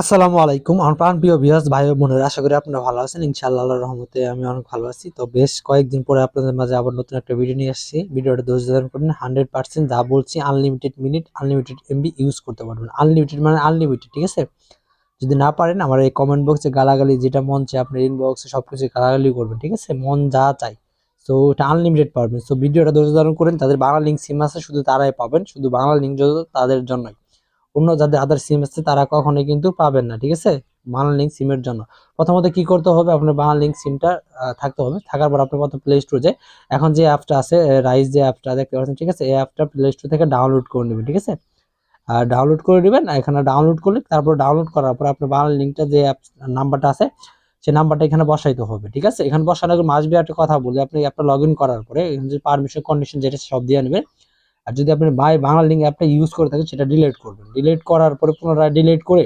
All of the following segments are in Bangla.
আসসালামু আলাইকুম। আমার প্রাণ প্রিয় বিয়াস ভাই বোনেরা, আশা করি আপনারা ভালো আছেন। ইনশাআল্লাহ রহমতে আমি অনেক ভালো আছি। তো বেশ কয়েকদিন পরে আপনাদের মাঝে আবার নতুন একটা ভিডিও নিয়ে আসছি। ভিডিওটা ধৈর্য ধারণ করবেন হান্ড্রেড পার্সেন্ট যা বলছি unlimited minute unlimited MB use করতে পারবেন। আনলিমিটেড মানে আনলিমিটেড ঠিক আছে? যদি না পারেন, আমার এই কমেন্ট বক্সে গালাগালি, যেটা মন চায় আপনার ইনবক্সে সব কিছু গালাগালি করবেন, ঠিক আছে? মন যা চাই তো এটা আনলিমিটেড পাবেন সো ভিডিওটা ধৈর্য ধারণ করেন, তাদের বাংলা লিঙ্ক সিম আছে, শুধু তারাই পাবেন। শুধু বাংলা লিঙ্ক তাদের জন্যই। অন্য যাদের আদার সিম আছে, তারা কখনোই কিন্তু পাবেন না, ঠিক আছে? বাংলা লিঙ্ক সিমের জন্য। প্রথমত কি করতে হবে? আপনার বাংলা লিঙ্ক সিমটা থাকতে হবে। থাকার পর আপনি প্রথম প্লে স্টোর যায় এখন যে অ্যাপটা আছে রাইস যে অ্যাপটা দেখতে পাচ্ছেন, ঠিক আছে? এই অ্যাপটা প্লে স্টোর থেকে ডাউনলোড করে নেবেন, ঠিক আছে? আর ডাউনলোড করে নেবেন এখানে ডাউনলোড করলে তারপর ডাউনলোড করার পর আপনার বাংলা লিঙ্কটা যে অ্যাপ নাম্বারটা আছে, সে নাম্বারটা এখানে বসাইতে হবে, ঠিক আছে? এখানে বসানোর মাসবি একটা কথা বলি, আপনি অ্যাপটা লগ করার পরে, এখানে যে পারমিশন কন্ডিশন যেটা সব দিয়ে নেবেন। আর যদি আপনি বাই বাংলা লিঙ্ক অ্যাপটা ইউজ করে থাকেন, সেটা ডিলিট করবেন। ডিলিট করার পরে পুনরায় ডিলিট করে,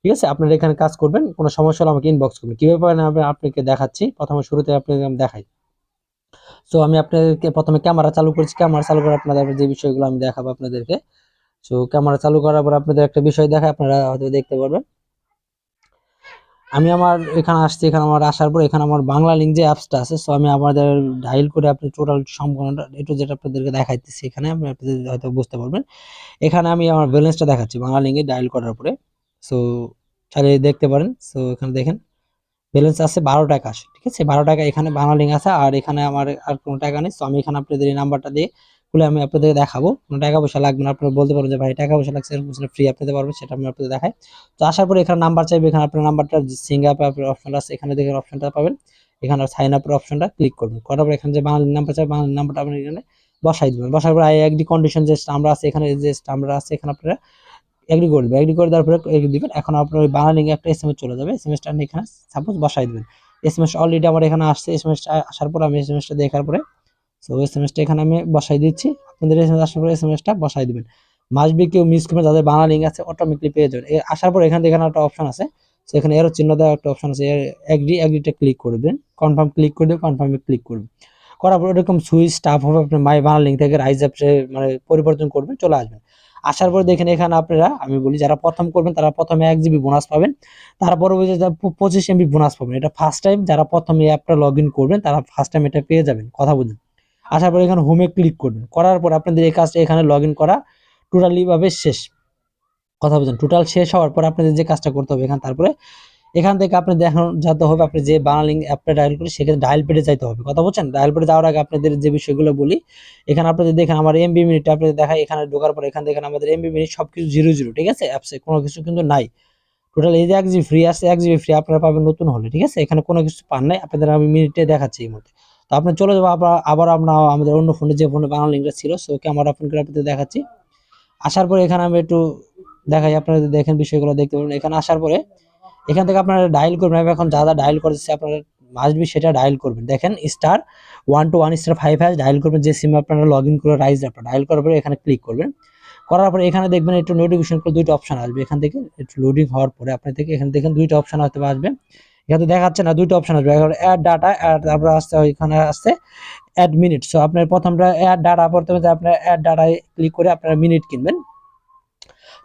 ঠিক আছে? আপনারা এখানে কাজ করবেন, কোনো সমস্যা হলে আমাকে ইনবক্স করবেন। কীভাবে পারেন? আমি আপনাকে দেখাচ্ছি। প্রথমে শুরুতে আপনাকে আমি দেখাই। সো আমি আপনাদেরকে প্রথমে ক্যামেরা চালু করেছি। ক্যামেরা চালু করে আপনাদের যে বিষয়গুলো আমি দেখাবো আপনাদেরকে। সো ক্যামেরা চালু করার পর আপনাদের একটা বিষয় দেখায় আপনারা হয়তো দেখতে পারবেন। আমি আমার এখানে আসছি, এখানে আমার আসার পর এখানে আমার বাংলা লিঙ্ক যে অ্যাপসটা আছে সো আমি আমাদের ডাইল করে আপনি টোটাল সম্পূর্ণটা, একটু যেটা আপনাদেরকে দেখাইতেছি এখানে, আপনি হয়তো বুঝতে পারবেন। এখানে আমি আমার ব্যালেন্সটা দেখাচ্ছি বাংলা লিঙ্কে ডাইল করার পরে। সো চাইলে দেখতে পারেন সো এখানে দেখেন ব্যালেন্স আছে বারো টাকা আসে ঠিক আছে? বারো টাকা এখানে বাংলা লিঙ্ক আছে, আর এখানে আমার আর কোনো টাকা নেই সো আমি এখানে আপনাদের এই নাম্বারটা দিয়ে খুলে আমি আপনাদেরকে দেখাবো। কোনো টাকা পয়সা লাগবে না, আপনারা বলতে পারবেন যে, ভাই, টাকা পয়সা লাগছে, এরকম ফ্রি আপনাদের পারবে সেটা আমি আপনাদের দেখাই। তো আসার পরে এখানে নাম্বার চাইবে, এখানে আপনার নাম্বারটা সিঙ্গ আপ আপনার অপশনটা আছে, এখানে দেখে অপশনটা পাবেন। এখানে সাইন আপের অপশনটা ক্লিক করবেন। করার পর এখানে যে বাংলা নাম্বার চাই বাংলা নাম্বারটা আপনি এখানে বসাই দেবেন। বসার পরে একটি কন্ডিশন যে আমরা আছে, এখানে যে আমরা আছে, এখানে আপনারা এগ্রি করে দেবেন। এগ্রি করে দেওয়ার পরে এগ্রি দিবেন। এখন আপনার ওই বাংলা লিঙ্কে একটা এস এম এস চলে যাবে। এস এম এসটা এখানে সাপোজ বসাই দেবেন। এস এম এস অলরেডি আমার এখানে আসছে। এস এম এস আসার পর আমি এস এম এসটা দেখার পরে সো এস এম এসটা এখানে আমি বসাই দিচ্ছি। আপনাদের এস এম এস আসার পরে এস এম এসটা বসাই দিবেন। মাসবি কেউ মিস করবে, যাদের বাংলা লিঙ্ক আছে অটোমেটিকলি পেয়ে যাবেন। আসার পর এখানে এখানে একটা অপশন আছে। সো এখানে এরও চিহ্ন দেওয়া একটা অপশন আছে। এগ্রি এগ্রিটা ক্লিক করবেন। কনফার্ম ক্লিক করে দেবেন কনফার্মে ক্লিক করবেন। করার পর এরকম সুইচ স্টাফ হবে, আপনার মাই বাংলা লিঙ্ক থেকে রাইজ অ্যাপসে মানে পরিবর্তন করবেন, চলে আসবেন। আসার পরে দেখেন এখানে আপনারা, আমি বলি যারা প্রথম করবেন, তারা প্রথমে এক জিবি বোনাস পাবেন। তারপরে ওই যে পঁচিশ এমবি বোনাস পাবেন। এটা ফার্স্ট টাইম যারা প্রথমে অ্যাপটা লগ করবেন, তারা ফার্স্ট টাইম এটা পেয়ে যাবেন। কথা বুঝুন আসার পরে এখানে হোমে ক্লিক করবেন। করার পর আপনাদের এই কাজটা এখানে লগ করা টোটালি ভাবে শেষ। কথা বলছেন টোটাল শেষ হওয়ার পর আপনাদের যে কাজটা করতে হবে এখানে, তারপরে এখান থেকে আপনি দেখানো যেতে হবে, আপনি যে বাংলা অ্যাপটা ডায়াল করে সেখানে ডায়াল পেডে যাইতে হবে। কথা বলছেন? ডায়াল পেডে যাওয়ার আগে আপনাদের যে বিষয়গুলো বলি, এখানে আপনাদের দেখেন আমার এমবি মিনিট আপনাদের দেখায়, এখানে ঢোকার পর এখান থেকে আমাদের এমবি মিনিট সব কিছু জিরো জিরো ঠিক আছে? অ্যাপসে কোনো কিছু কিন্তু নাই। টোটাল এই যে এক জিবি ফ্রি আছে, এক জিবি ফ্রি আপনারা পাবেন নতুন হলে, ঠিক আছে? এখানে কোনো কিছু পান নাই, আপনাদের আমি মিনিটে দেখাচ্ছি এই মুহূর্তে। তো আপনি চলে যাব, আবার আবার আমরা আমাদের অন্য ফোনে যে ফোনে বাংলা লিঙ্কটা ছিল সো ক্যামেরা আপনাদের দেখাচ্ছি। আসার পরে এখানে আমি একটু দেখাই, আপনারা দেখেন বিষয়গুলো দেখতে পাবেন এখানে আসার পরে এখান থেকে আপনারা ডায়াল করবেন, আমি এখন যা যা ডায়াল করেছি, আপনারা মাসবি সেটা ডায়াল করবেন। দেখেন star one two one star five hash dial করবেন, যে সিম আপনারা লগ ইন করে রাইজ আপনারা ডায়াল করার পরে এখানে ক্লিক করবেন। করার পরে এখানে দেখবেন একটু নোটিফিকেশন করে দুইটা অপশন আসবে। এখান থেকে একটু লোডিং হওয়ার পরে আপনার থেকে এখানে দেখেন দুইটা অপশন হয়তো আসবে। এখানে দেখাচ্ছে না, দুইটা অপশন আসবে। অ্যাড ডাটা অ্যাড তারপরে আসতে এখানে আসছে অ্যাড মিনিট সো আপনার প্রথমটা অ্যাড ডাটা প্রথমে আপনার অ্যাড ডাটায় ক্লিক করে আপনারা মিনিট কিনবেন।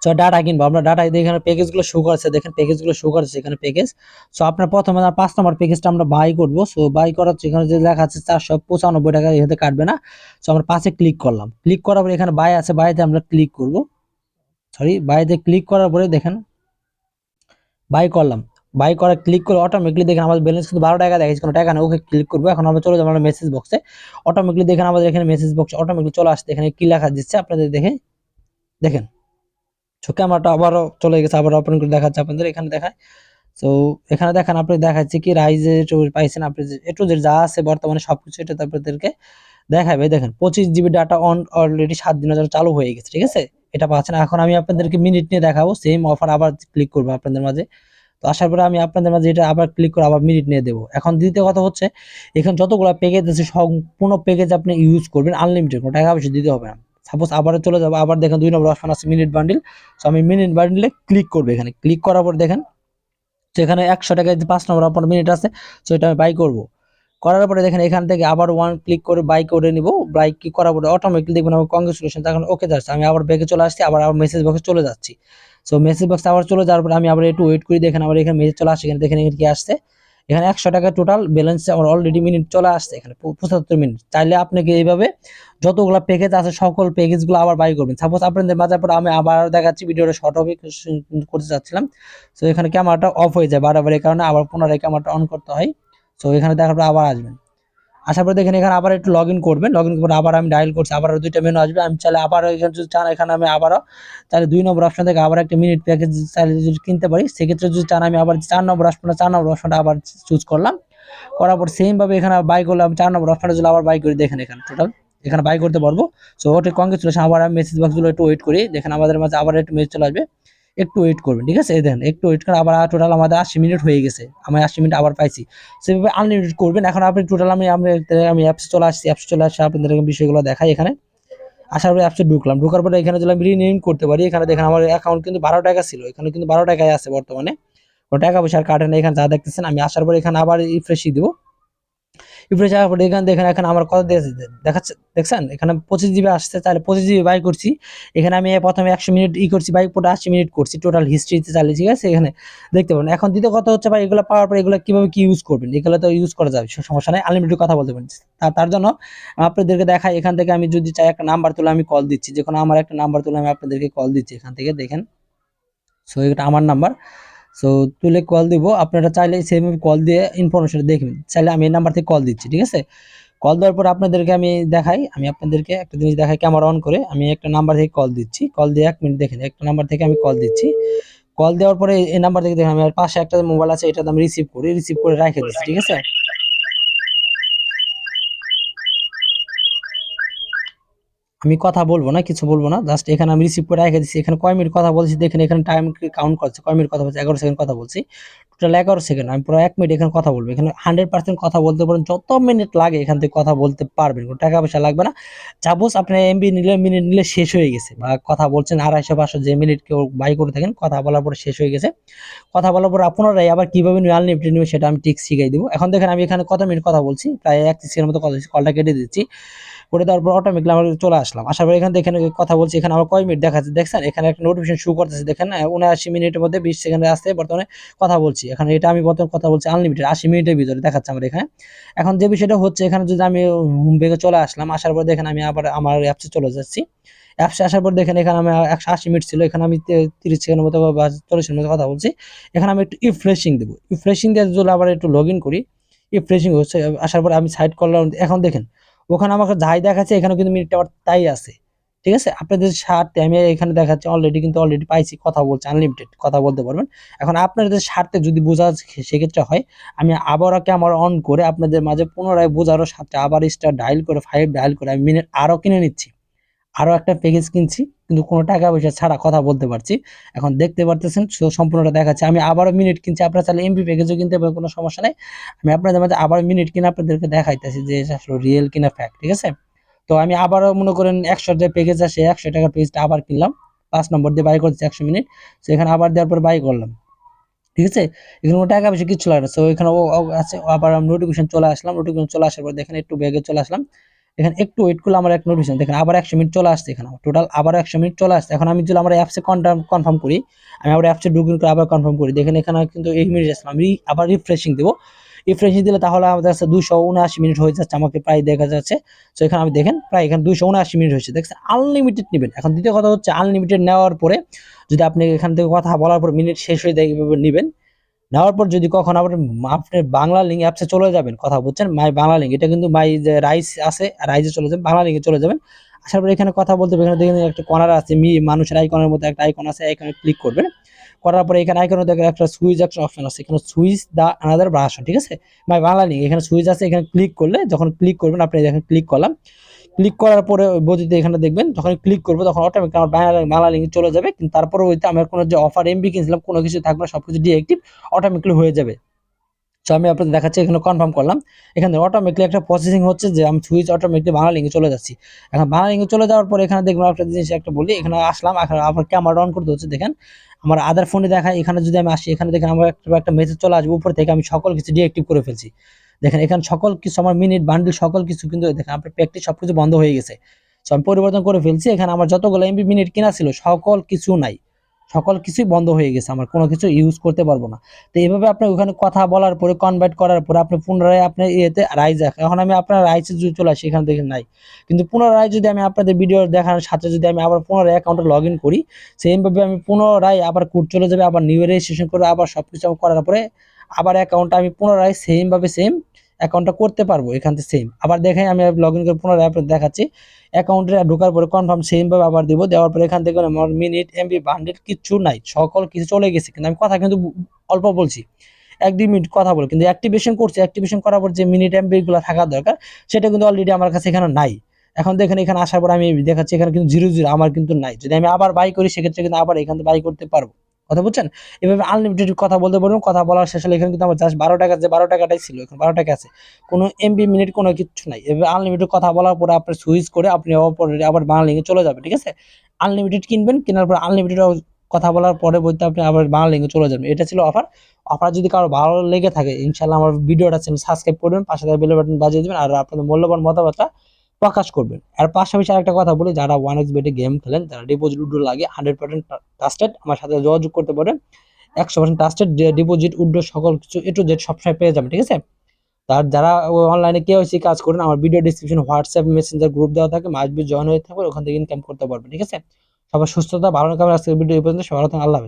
সো ডাটা কিনবো। আমরা ডাটা এখানে প্যাকেজগুলো শো করছে, দেখেন প্যাকেজগুলো শো করছে এখানে প্যাকেজ সো আপনার প্রথমে পাঁচ নম্বর প্যাকেজটা আমরা বাই করব। সো বাই করার এখানে যে লেখা আছে চারশো পঁচানব্বই টাকা এখানে কাটবে না। সো আমরা পাঁচে ক্লিক করলাম। ক্লিক করার পরে এখানে বাই আছে বাইতে আমরা ক্লিক করব। সরি বাইতে ক্লিক করার পরে দেখেন বাই করলাম। বাই করা ক্লিক করে অটোমেটিকলি দেখেন আমাদের ব্যালেন্স কিন্তু বারো টাকা দেখাচ্ছে, কোনো টাকা নেই, ওকে ক্লিক করব। এখন আমরা চলে যাব আমরা মেসেজ বক্সে অটোমেটিকলি দেখেন আমাদের এখানে মেসেজ বক্স অটোমেটিকলি চলে আসছে। এখানে কি লেখা দিচ্ছে আপনাদের দেখে? দেখেন। সো ক্যামেরাটা আবারও চলে গেছে, আবার ওপেন করে দেখাচ্ছে আপনাদের এখানে দেখায়। তো এখানে দেখেন আপনি দেখাচ্ছে কি রাইজে পাইছেন আপনি একটু যে যা আছে বর্তমানে সবকিছু এটা আপনাদেরকে দেখাবে। দেখেন, পঁচিশ জিবি ডাটা অন অলরেডি সাত জন্য চালু হয়ে গেছে, ঠিক আছে? এটা পাচ্ছেন। এখন আমি আপনাদেরকে মিনিট নিয়ে দেখাবো সেম অফার আবার ক্লিক করব আপনাদের মাঝে। তো আসার পরে আমি আপনাদের মাঝে এটা আবার ক্লিক করে আবার মিনিট নিয়ে দেবো। এখন দ্বিতীয় কথা হচ্ছে, এখানে যতগুলো প্যাকেজ আছে, সম্পূর্ণ প্যাকেজ আপনি ইউজ করবেন আনলিমিটেড কোনো টাকা পয়সা দিতে হবে না। সাপোজ আবার চলে যাব, আবার দেখেন দুই নম্বর অপশন আছে মিনিট বান্ডিল সো আমি মিনিট বান্ডিলে ক্লিক করব এখানে। ক্লিক করার পর দেখেন তো এখানে একশো টাকায় পাঁচ নম্বর আপনার মিনিট আছে সো এটা আমি বাই করব। করার পরে দেখেন এখান থেকে আবার ওয়ান ক্লিক করে বাই করে নিব। বাইক কি করার পরে অটোমেটিক দেখবেন আমার কংগ্রেচুলেশন তখন ওকে যাচ্ছে। আমি আবার ব্যাগে চলে আসছি, আবার আবার মেসেজ বক্সে চলে যাচ্ছি। সো মেসেজ বক্স আবার চলে যাওয়ার পরে আমি আবার একটু ওয়েট করি, দেখেন আবার এখানে মেসেজ চলে আসছে এখানে দেখেন এখানে কি আসছে। এখানে একশো টাকা টোটাল ব্যালেন্স আমার অলরেডি মিনিট চলে আসছে, এখানে পঁচাত্তর মিনিট চাইলে আপনাকে এইভাবে যতগুলো প্যাকেজ আছে, সকল প্যাকেজগুলো আবার বাই করবেন। সাপোজ আপনাদের মাঝে পর আমি আবার দেখাচ্ছি, ভিডিওটা শর্ট হবে করতে চাচ্ছিলাম। তো এখানে ক্যামেরাটা অফ হয়ে যায় বারবার, এই কারণে আবার পুনরায় ক্যামেরাটা অন করতে হয়। তো এখানে দেখার পর আবার আসবেন। আসার পর দেখেন এখানে আবার একটু লগ ইন করবেন। লগ ইন করে আবার আমি ডায়াল করছি। আবার দুইটা মেনু আসবে। আমি চাইলে আবার এখানে যদি চান, এখানে আমি আবারও তাহলে দুই নম্বর অপশন থেকে আবার একটা মিনিট প্যাকেজ চাইলে যদি কিনতে পারি, সেক্ষেত্রে যদি চান, আমি আবার চার নম্বর অপশনটা চার নম্বর অপশনটা আবার চুজ করলাম। করার পর সেম ভাবে এখানে বাই করলাম। চার নম্বর অপশনটা যদি আবার বাই করি, দেখেন এখানে টোটাল এখানে বাই করতে পারব। সো ওটা কংগ্রেচুলেশন আবার আমি মেসেজ বক্সগুলো একটু ওয়েট করি। দেখেন আমাদের মাঝে আবার একটু মেসেজ চলে আসবে। একটু ওয়েট করবেন, ঠিক আছে? দেখেন, একটু ওয়েট করে আবার টোটাল আমাদের আশি মিনিট হয়ে গেছে। আমি আশি মিনিট আবার পাইছি। সেভাবে আনলিমিটেড করবেন। এখন আপনি টোটাল আমি আমি আমি অ্যাপসে চলে আসছি। অ্যাপসে চলে আসছি আপনাদের বিষয়গুলো দেখাই এখানে। আসার পরে অ্যাপসে ঢুকলাম। ঢোকার পরে এখানে যদি আমি রিনিউম করতে পারি, এখানে দেখেন আমার অ্যাকাউন্ট কিন্তু বারো টাকা ছিল। এখানে কিন্তু বারো টাকায় আছে বর্তমানে। টাকা পয়সা আর কাটে এখানে যা দেখতেছেন, আমি আসার পরে এখানে আবার রিফ্রেশই দিব। রিফ্রেশ আসার পরে এখানে দেখেন এখন আমার কত দেখাচ্ছে, দেখছেন? এখানে পঁচিশ জিবি আসছে, তাহলে পঁচিশ জিবি বাই করছি। এখানে আমি প্রথমে একশো মিনিট ই করছি বাইক পুরো আশি মিনিট করছি টোটাল হিস্ট্রিতে চালিয়ে, ঠিক আছে? এখানে দেখতে পাবেন। এখন দ্বিতীয় কথা হচ্ছে ভাই, এগুলো পাওয়ার পরে এগুলো কীভাবে কী ইউজ করবেন? এগুলো তো ইউজ করা যাবে সমস্যা নেই আনলিমিটেড কথা বলতে পারেন। তার জন্য আপনাদেরকে দেখাই, এখান থেকে আমি যদি চাই একটা নাম্বার তুলে আমি কল দিচ্ছি। যে কোনো আমার একটা নাম্বার তুলে আমি আপনাদেরকে কল দিচ্ছি, এখান থেকে দেখেন। সো এটা আমার নাম্বার সো তুলে কল দিব। আপনারা চাইলে সেভাবে কল দিয়ে ইনফরমেশন দেখবেন। চাইলে আমি এই নাম্বার থেকে কল দিচ্ছি, ঠিক আছে? কল দেওয়ার পর আপনাদেরকে আমি দেখাই। আমি আপনাদেরকে একটা জিনিস দেখাই ক্যামেরা অন করে। আমি একটা নাম্বার থেকে কল দিচ্ছি। কল দিয়ে এক মিনিট দেখেন, একটা নাম্বার থেকে আমি কল দিচ্ছি। কল দেওয়ার পরে এই নাম্বার থেকে দেখেন আমি পাশে একটা মোবাইল আছে এটা আমি রিসিভ করি। রিসিভ করে রেখে দিচ্ছি, ঠিক আছে? আমি কথা বলব না, কিছু বলব না জাস্ট এখানে আমি রিসিভ করে রেখে দিচ্ছি এখানে কয় মিনিট কথা বলছি, দেখেন এখানে টাইম কাউন্ট করছে, কয় মিনিট কথা বলছি, এগারো সেকেন্ড কথা বলছি টোটাল এগারো সেকেন্ড আমি পুরো এক মিনিট এখানে কথা বলব, এখানে হান্ড্রেড পার্সেন্ট কথা বলতে পারেন, যত মিনিট লাগে এখান থেকে কথা বলতে পারবেন, কোনো টাকা পয়সা লাগবে না সাপোজ আপনার এমবি নিলে মিনিট নিলে শেষ হয়ে গেছে, বা কথা বলছেন আড়াইশো, পাঁচশো, যে মিনিট কেউ বাই করে থাকেন, কথা বলার পরে শেষ হয়ে গেছে, কথা বলার পর আপনারাই আবার কীভাবে আনলিমিটেড নেবে সেটা আমি ঠিক শিখাই দিব, এখন দেখেন আমি এখানে কত মিনিট কথা বলছি, প্রায় এক সেকেন্ড মতো কথা কলটা কেটে দিচ্ছি করে দেওয়ার পর অটোমেটিকলি আমার চলে আসলাম। আসার পর এখান থেকে এখানে কথা বলছি, এখানে আমার কয় মিনিট দেখাচ্ছে দেখছেন? এখানে একটা নোটিফিকেশন শু করতেছে, দেখেন উনআশি মিনিটের মধ্যে বিশ সেকেন্ডে আসতে বর্তমানে কথা বলছি। এখানে এটা আমি বর্তমানে কথা বলছি আনলিমিটেড আশি মিনিটের ভিতরে দেখাচ্ছে আমার এখানে। এখন যে বিষয়টা হচ্ছে, এখানে যদি আমি হোম পেজে চলে আসলাম, আসার পর দেখেন আমি আবার আমার অ্যাপসে চলে যাচ্ছি। অ্যাপসে আসার পর দেখেন এখানে আমি একশো আশি মিনিট ছিল, এখানে আমি তিরিশ সেকেন্ডের মতো বা চল্লিশের মতো কথা বলছি। এখানে আমি একটু ইফ্রেশিং দেবো। ইফ্রেশিং দিয়ে যদি আবার একটু লগ ইন করি। ইফ্রেশিং হচ্ছে, আসার পর আমি সাইড করলাম, এখন দেখেন ওখানে আমাকে যাই দেখাচ্ছে এখানে কিন্তু মিনিটটা আবার তাই আছে। ঠিক আছে? আপনাদের স্বার্থে, আমি এখানে দেখাচ্ছি অলরেডি কিন্তু অলরেডি পাইছি, কথা বলছি আনলিমিটেড কথা বলতে পারবেন। এখন আপনাদের স্বার্থে যদি বোঝা সেক্ষেত্রে হয়, আমি আবারও ক্যামেরা অন করে আপনাদের মাঝে পুনরায় বোঝারও সাথে আবার স্টার ডায়াল করে ফাইভ ডায়াল করে আমি মিনিট আরও কিনে নিচ্ছি। আরও একটা প্যাকেজ কিনছি, কিন্তু কোনো টাকা পয়সা ছাড়া কথা বলতে পারছি। এখন দেখতে পারতেছেন সম্পূর্ণটা দেখাচ্ছে। আমি আবারও মিনিট কিনছি, আপনারা চাইলে এমবি প্যাকেজও কিনতে পারেন, কোনো সমস্যা নেই। আমি আপনাদের মাঝে আবার মিনিট কিনে আপনাদেরকে দেখাইতেছি যে আসলে রিয়েল কিনা ফ্যাক্ট ঠিক আছে? তো আমি আবারও মনে করেন একশো যে প্যাকেজ আসে, একশো টাকার পেজটা আবার কিনলাম। পাঁচ নম্বর দিয়ে বাই করছি একশো মিনিট সেখানে আবার দেওয়ার পর বাই করলাম। ঠিক আছে? এখানে কোনো টাকা পয়সা কিছু লাগে না। সো এখানে আছে, আবার নোটিফিকেশন চলে আসলাম। নোটিফিকেশন চলে আসার পর দেখেন একটু ব্যাগে চলে আসলাম। এখানে একটু ওয়েট করলে আমার এক নোটিফিকেশন দেখেন আবার একশো মিনিট চলে আসছে এখানে টোটাল আবার একশো মিনিট চলে আসছে। এখন আমি যদি আমার অ্যাপসে কনফার্ম কনফার্ম করি, আমি আবার অ্যাপসে ঢুকিন করে আবার কনফার্ম করি। দেখেন এখানে কিন্তু এই মিনিট আসলাম আমি আবার রিফ্রেশিং দেবো। রিফ্রেশিং দিলে তাহলে আমাদের কাছে দুশো উনআশি মিনিট হয়ে যাচ্ছে, আমাকে প্রায় দেখা যাচ্ছে। তো এখানে আমি দেখেন, প্রায় এখানে দুশো উনআশি মিনিট হয়েছে। দেখছেন আনলিমিটেড নেবেন। এখন দ্বিতীয় কথা হচ্ছে আনলিমিটেড নেওয়ার পরে যদি আপনি এখান থেকে কথা বলার পর মিনিট শেষ হয়ে যায় নেবেন। নেওয়ার পর যদি কখন আবার আপনি বাংলা লিঙ্ক অ্যাপসে চলে যাবেন, কথা বলছেন মাই বাংলা লিঙ্ক এটা কিন্তু মাই যে রাইস আছে রাইসে চলে যাবেন বাংলা লিঙ্কে চলে যাবেন। আসার পর এখানে কথা বলতে এখানে দেখেন একটা কর্নার আছে, মি, মানুষের আইকনের মধ্যে একটা আইকন আছে এখানে ক্লিক করবেন। করার পরে এখানে আইকনের দেখেন একটা সুইচ একটা অপশন আছে, এখানে সুইচ দা আনাদার ভার্সন ঠিক আছে? মাই বাংলা লিঙ্ক এখানে সুইচ আছে, এখানে ক্লিক করলে, যখন ক্লিক করবেন, আপনি দেখেন ক্লিক করলাম। ক্লিক করার পরে বইতে এখানে দেখবেন, যখন ক্লিক করব তখন অটোমেটিক আমার বাংলা লিঙ্কে চলে যাবে, কিন্তু তারপরে ওইতে আমার কোনো যে অফার এমবি কিনছিলাম, কোনো কিছু থাকবে না সব কিছু ডিএক্টিভ অটোমেটিকলি হয়ে যাবে। সো আমি আপনাদের দেখাচ্ছি, এখানে কনফার্ম করলাম। এখানে অটোমেটিকলি একটা প্রসেসিং হচ্ছে যে আমি সুইচ অটোমেটিকলি বাংলা লিঙ্কে চলে যাচ্ছি। এখন বাংলা লিঙ্কে চলে যাওয়ার পর এখানে দেখবেন একটা জিনিস, একটা বলি, এখানে আসলাম আবার ক্যামেরা অন করতে হচ্ছে দেখেন। আমার আদার ফোনে দেখায়, এখানে যদি আমি আসি, এখানে দেখেন আমার একটা মেসেজ চলে আসবে, উপর থেকে আমি সকল কিছু ডিএক্টিভ করে ফেলছি। দেখেন, এখানে সকল কিছু, আমার মিনিট বান্ডিল সকল কিছু কিন্তু দেখেন, আপনার প্র্যাকটিস সব কিছু বন্ধ হয়ে গেছে। সো আমি পরিবর্তন করে ফেলছি, এখানে আমার যতগুলো এমবি মিনিট কিনা ছিল, সকল কিছু নাই। সকল কিছুই বন্ধ হয়ে গেছে, আমার কোনো কিছু ইউজ করতে পারব না। তো এইভাবে আপনি ওখানে কথা বলার পরে কনভার্ট করার পরে, আপনি পুনরায় আপনি ইয়েতে রাইজ এখন আমি আপনার রাইজে যদি চলে আসি, এখান থেকে নাই। কিন্তু পুনরায় যদি আমি আপনাদের ভিডিও দেখানোর সাথে যদি আমি আবার পুনরায় অ্যাকাউন্টে লগ ইন করি সেমভাবে আমি পুনরায় আবার কোড চলে যাবে, আবার নিউ রেজিস্ট্রেশন করে আবার সব কিছু করার পরে, আবার অ্যাকাউন্টটা আমি পুনরায় সেমভাবে সেম অ্যাকাউন্টটা করতে পারব, এখান থেকে সেম আবার দেখেন আমি লগ ইন করে পুনরায় আপনাদের দেখাচ্ছি। অ্যাকাউন্টে ঢোকার পরে কনফার্ম সেমভাবে আবার দিব। দেওয়ার পরে এখান থেকে আমার মিনিট এমবি বান্ডেল কিছু নাই। সকল কিছু চলে গেছে। কিন্তু আমি কথা কিন্তু অল্প বলছি। এক দুই মিনিট কথা বলে। কিন্তু অ্যাক্টিভেশন করছি। অ্যাক্টিভেশন করার পর যে মিনিট এমবিগুলো থাকা দরকার, সেটা কিন্তু অলরেডি আমার কাছে এখানে নাই। এখন দেখেন, এখানে আসার পর আমি দেখাচ্ছি, এখানে কিন্তু জিরো জিরো আমার কিন্তু নাই। যদি আমি আবার বাই করি, সেক্ষেত্রে কিন্তু আবার এখান থেকে বাই করতে পারব। কথা বুঝছেন? এভাবে আনলিমিটেড কথা বলতে পারবেন কথা বলার শেষ হলে এখানে কিন্তু আমার জাস্ট বারো টাকা যে বারো টাকাটাই ছিল, এখন বারো টাকা আছে। কোনো এমবি মিনিট কোনো কিছু নাই। এভাবে আনলিমিটেড কথা বলার পরে আপনি সুইচ করে আপনি আবার বাংলালিঙ্কে চলে যাবে ঠিক আছে? আনলিমিটেড কিনবেন, কেনার পর আনলিমিটেড কথা বলার পরে বলতে আপনি আবার বাংলালিঙ্কে চলে যাবেন। এটা ছিল অফার অফার যদি কারও ভালো লেগে থাকে ইনশাল্লাহ আমার ভিডিওটা সাবস্ক্রাইব করবেন, পাশে থাকা বেল বাটন বাজিয়ে দেবেন, আর আপনাদের মূল্যবান মতামতটা প্রকাশ করবেন। আর পাশাপাশি আরেকটা কথা বলি, যারা ওয়ান এক্স বেটে গেম খেলেন, যারা ডিপোজিট উড্রো লাগে হান্ড্রেড পার্সেন্ট ট্রাস্টেড আমার সাথে যোগাযোগ করতে পারেন। একশো পার্সেন্ট ট্রাস্টেড ডিপোজিট উড্রো সকল কিছু এ টু জেড সবসময় পেয়ে যাবেন, ঠিক আছে? তার যারা অনলাইনে কে হয়েছে কাজ করেন, আমার video description WhatsApp messenger group দেওয়া থাকে মাসবি জয়েন হয়ে থাকবে ওখান থেকে ইনকাম করতে পারবেন, ঠিক আছে? সবার সুস্থতা, ভালো কামনা আজকের ভিডিও পর্যন্ত সবার আল্লাহ